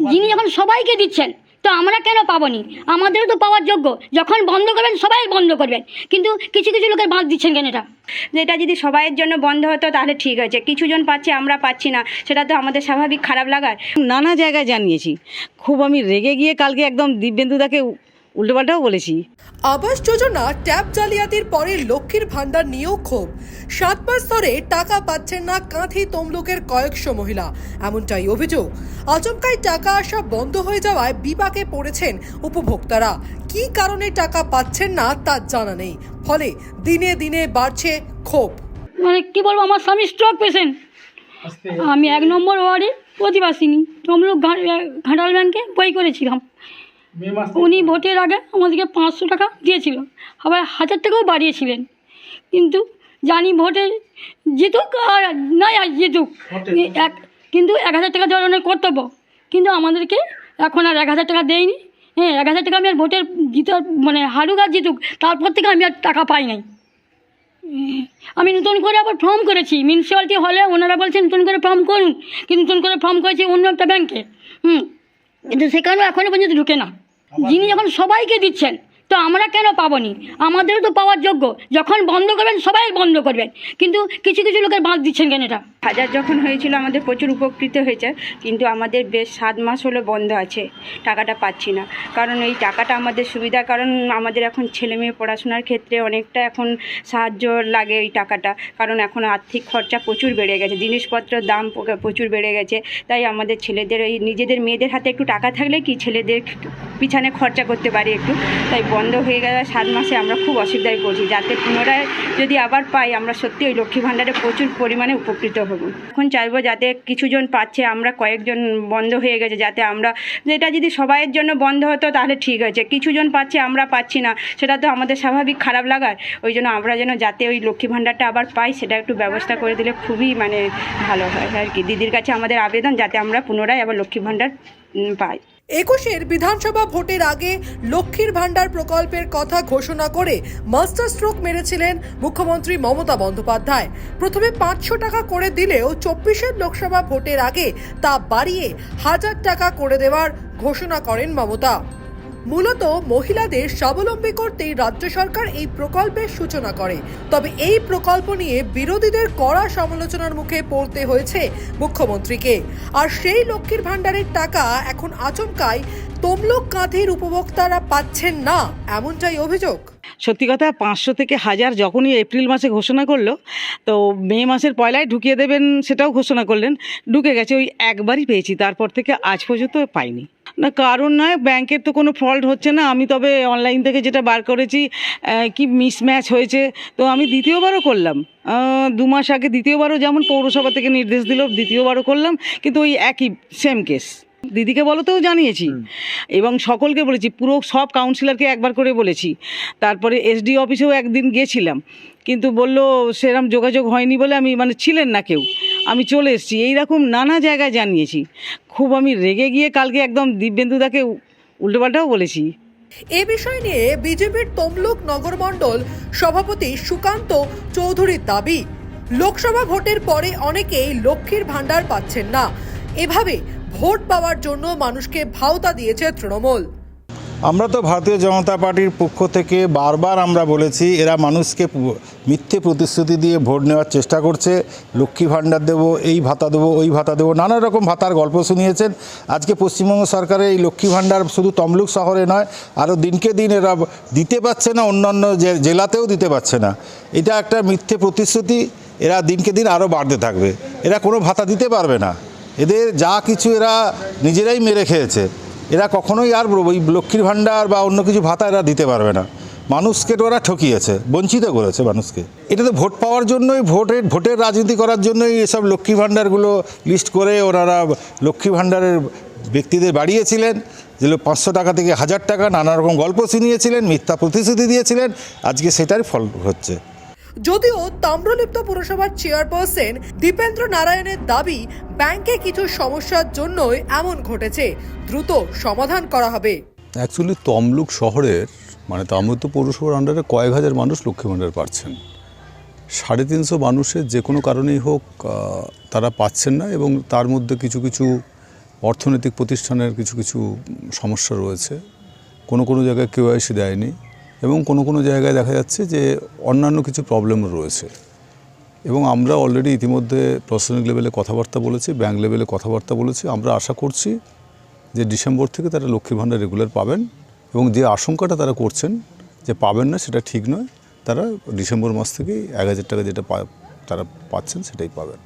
যিনি যখন সবাইকে দিচ্ছেন তো আমরা কেন পাবনি? আমাদেরও তো পাওয়ার যোগ্য। যখন বন্ধ করবেন সবাই বন্ধ করবেন। কিন্তু কিছু কিছু লোকের বাঁধ দিচ্ছেন কেন এটা? যেটা যদি সবাইয়ের জন্য বন্ধ হতো তাহলে ঠিক আছে। কিছুজন পাচ্ছে আমরা পাচ্ছি না। সেটা তো আমাদের স্বাভাবিক খারাপ লাগার। নানা জায়গায় জানিয়েছি। খুব আমি রেগে গিয়ে কালকে একদম দিব্যেন্দুদাকে উল্টোপাল্টাও বলেছি। আবাস যোজনা ট্যাপ জালিয়াতির পরে লক্ষ্মীর ভাণ্ডার নিয়েও ক্ষোভ। সাত মাস ধরে টাকা পাচ্ছেন না কাঁথি তমলুকের কয়েকশো মহিলা এমনটাই অভিযোগ। আচমকাই টাকা আসা বন্ধ হয়ে যাওয়ায় বিপাকে পড়েছেন উপভোক্তারা। কী কারণে টাকা পাচ্ছেন না তা জানা নেই। ফলে দিনে দিনে বাড়ছে ক্ষোভ। মানে কী বলব আমার স্বামী স্ট্রোক পেশেন্ট আমি এক নম্বর ওয়ার্ডে প্রতিবাসিনী তমলুক ঘাটাল ব্যাংকে বই করেছিলাম। উনি ভোটের আগে আমাদেরকে পাঁচশো টাকা দিয়েছিল আবার হাজার টাকাও বাড়িয়েছিলেন। কিন্তু জানি ভোটে জিতুক আর নাই আর জিতুক এক কিন্তু এক হাজার টাকা দেওয়ার অনেক কর্তব্য। কিন্তু আমাদেরকে এখন আর এক হাজার টাকা দেয়নি। হ্যাঁ এক হাজার টাকা আমি আর ভোটের জিতার মানে হারুক আর জিতুক তারপর থেকে আমি আর টাকা পাই নাই। আমি নতুন করে আবার ফর্ম করেছি। মিউনিসিপ্যালিটি হলে ওনারা বলছেন নতুন করে ফর্ম করুন। কিন্তু নতুন করে ফর্ম করেছি অন্য একটা ব্যাংকে হুম কিন্তু সেখানেও এখনও পর্যন্ত ঢুকে না। যিনি যখন সবাইকে দিচ্ছেন তো আমরা কেন পাবনি? আমাদেরও তো পাওয়ার যোগ্য। যখন বন্ধ করবেন সবাই বন্ধ করবেন। কিন্তু কিছু কিছু লোকের বাঁধ দিচ্ছেন কেন এটা? হাজার যখন হয়েছিল আমাদের প্রচুর উপকৃত হয়েছে কিন্তু আমাদের বেশ সাত মাস হলো বন্ধ আছে টাকাটা পাচ্ছি না। কারণ এই টাকাটা আমাদের সুবিধা কারণ আমাদের এখন ছেলে মেয়ে পড়াশোনার ক্ষেত্রে অনেকটা এখন সাহায্য লাগে এই টাকাটা। কারণ এখন আর্থিক খরচা প্রচুর বেড়ে গেছে জিনিসপত্রের দাম প্রচুর বেড়ে গেছে। তাই আমাদের ছেলেদের এই নিজেদের মেয়েদের হাতে একটু টাকা থাকলে কি ছেলেদের পিছনে খরচা করতে পারি একটু। তাই বন্ধ হয়ে গেলে। সাত মাসে আমরা খুব অসুবিধায় পড়ছি। যাতে পুনরায় যদি আবার পাই, আমরা সত্যি ওই লক্ষ্মী ভাণ্ডারে প্রচুর পরিমাণে উপকৃত হব। এখন চাইব যাতে কিছুজন পাচ্ছে, আমরা কয়েকজন বন্ধ হয়ে গেছে, যাতে আমরা যেটা যদি সবাইয়ের জন্য বন্ধ হতো, তাহলে ঠিক আছে কিছুজন পাচ্ছে, আমরা পাচ্ছি না। সেটা তো আমাদের স্বাভাবিক খারাপ লাগার। ওই জন্য আমরা যেন যাতে ওই লক্ষ্মী ভাণ্ডারটা আবার পাই, সেটা একটু ব্যবস্থা করে দিলে খুবই মানে ভালো হয়। আর কি, দিদির কাছে আমাদের আবেদন, যাতে আমরা পুনরায় আবার লক্ষ্মী ভাণ্ডার পাই। একুশের বিধানসভা ভোটের আগে লক্ষ্মীর ভাণ্ডার প্রকল্পের কথা ঘোষণা করে মাস্টার স্ট্রোক মেরেছিলেন মুখ্যমন্ত্রী মমতা বন্দ্যোপাধ্যায়। প্রথমে পাঁচশো টাকা করে দিলেও চব্বিশের লোকসভা ভোটের আগে তা বাড়িয়ে হাজার টাকা করে দেওয়ার ঘোষণা করেন মমতা। মূলত মহিলাদের স্বাবলম্বী করতেই রাজ্য সরকার এই প্রকল্পের সূচনা করে। তবে এই প্রকল্প নিয়ে বিরোধীদের কড়া সমালোচনার মুখে পড়তে হয়েছে মুখ্যমন্ত্রীকে। আর সেই লক্ষ্মীর ভাণ্ডারের টাকা এখন আচমকাই তমলুক কাঁথির উপভোক্তারা পাচ্ছেন না, এমনটাই অভিযোগ। সত্যি কথা, পাঁচশো থেকে হাজার যখনই এপ্রিল মাসে ঘোষণা করল, তো মে মাসের পয়লায় ঢুকিয়ে দেবেন সেটাও ঘোষণা করলেন, ঢুকে গেছে ওই একবারই পেয়েছি, তারপর থেকে আজ পর্যন্ত পাইনি। না কারণ নয় ব্যাংকের তো কোনো ফল্ট হচ্ছে না। আমি তবে অনলাইন থেকে যেটা বার করেছি কি মিসম্যাচ হয়েছে তো আমি দ্বিতীয়বারও করলাম। দু মাস আগে দ্বিতীয়বারও যেমন পৌরসভা থেকে নির্দেশ দিল দ্বিতীয়বারও করলাম কিন্তু ওই একই সেম কেস দিদিকে বলতেও জানিয়েছি। এবং সকলকে বলেছি পুরো সব কাউন্সিলরকে একবার করে বলেছি। তারপরে এসডি অফিসেও একদিন গেছিলাম কিন্তু বলল সেরম যোগাযোগ হয়নি বলে আমি মানে ছিলেন না কেউ। আমি চলে এসেছি। এইরকম নানা জায়গায় জানিয়েছি। খুব আমি রেগে গিয়ে কালকে একদম দিব্যেন্দুদাকে উল্টোপাল্টাও বলেছি। এ বিষয় নিয়ে বিজেপির তমলুক নগরমণ্ডল সভাপতি সুকান্ত চৌধুরীর দাবি, লোকসভা ভোটের পরে অনেকেই লক্ষ্মীর ভাণ্ডার পাচ্ছেন না। এভাবে ভোট পাওয়ার জন্য মানুষকে ভাওতা দিয়েছে তৃণমূল। আমরা তো ভারতীয় জনতা পার্টির পক্ষ থেকে বারবার আমরা বলেছি, এরা মানুষকে মিথ্যে প্রতিশ্রুতি দিয়ে ভোট নেওয়ার চেষ্টা করছে। লক্ষ্মী ভাণ্ডার দেবো, এই ভাতা দেবো, ওই ভাতা দেবো, নানা রকম ভাতার গল্প শুনিয়েছেন। আজকে পশ্চিমবঙ্গ সরকারের এই লক্ষ্মী ভাণ্ডার শুধু তমলুক শহরে নয় আরও দিনকে দিন এরা দিতে পারছে না, অন্যান্য জেলাতেও দিতে পারছে না। এটা একটা মিথ্যে প্রতিশ্রুতি, এরা দিনকে দিন আরও বাড়তে থাকবে। এরা কোনো ভাতা দিতে পারবে না। এদের যা কিছু এরা নিজেরাই মেরে খেয়েছে। এরা কখনোই আর ওই লক্ষ্মীর ভাণ্ডার বা অন্য কিছু ভাতা এরা দিতে পারবে না। মানুষকে তো ওরা ঠকিয়েছে, বঞ্চিত করেছে মানুষকে। এটা তো ভোট পাওয়ার জন্যই ভোটের ভোটের রাজনীতি করার জন্যই এসব লক্ষ্মী ভাণ্ডারগুলো লিস্ট করে ওনারা লক্ষ্মী ভাণ্ডারের ব্যক্তিদের বাড়িয়েছিলেন, যে পাঁচশো টাকা থেকে হাজার টাকা নানা রকম গল্প শুনিয়েছিলেন, মিথ্যা প্রতিশ্রুতি দিয়েছিলেন। আজকে সেটার ফল হচ্ছে। যদিও তাম্রলিপ্ত পুরসভার চেয়ারপারসন দীপেন্দ্র নারায়ণের দাবি, ব্যাংকে কিছু সমস্যার জন্যই এমন ঘটেছে। দ্রুত সমাধান করা হবে। অ্যাকচুয়ালি তমলুক শহরের মানে তাম্রত পৌরসভার আন্ডারে কয়েক হাজার মানুষ লক্ষ্মী ভাণ্ডার পাচ্ছেন। সাড়ে তিনশো মানুষের যে কোনো কারণেই হোক তারা পাচ্ছেন না এবং তার মধ্যে কিছু কিছু অর্থনৈতিক প্রতিষ্ঠানের কিছু কিছু সমস্যা রয়েছে। কোনো কোনো জায়গায় কেওয়াইসি দেয়নি। এবং কোনো কোনো জায়গায় দেখা যাচ্ছে যে অন্যান্য কিছু প্রবলেমও রয়েছে। এবং আমরা অলরেডি ইতিমধ্যে প্রশাসনিক লেভেলে কথাবার্তা বলেছি ব্যাংক লেভেলে কথাবার্তা বলেছি। আমরা আশা করছি যে ডিসেম্বর থেকে তারা লক্ষ্মীর ভাণ্ডার রেগুলার পাবেন এবং যে আশঙ্কাটা তারা করছেন যে পাবেন না, সেটা ঠিক নয়। তারা ডিসেম্বর মাস থেকেই এক হাজার টাকা যেটা তারা পাচ্ছেন সেটাই পাবেন।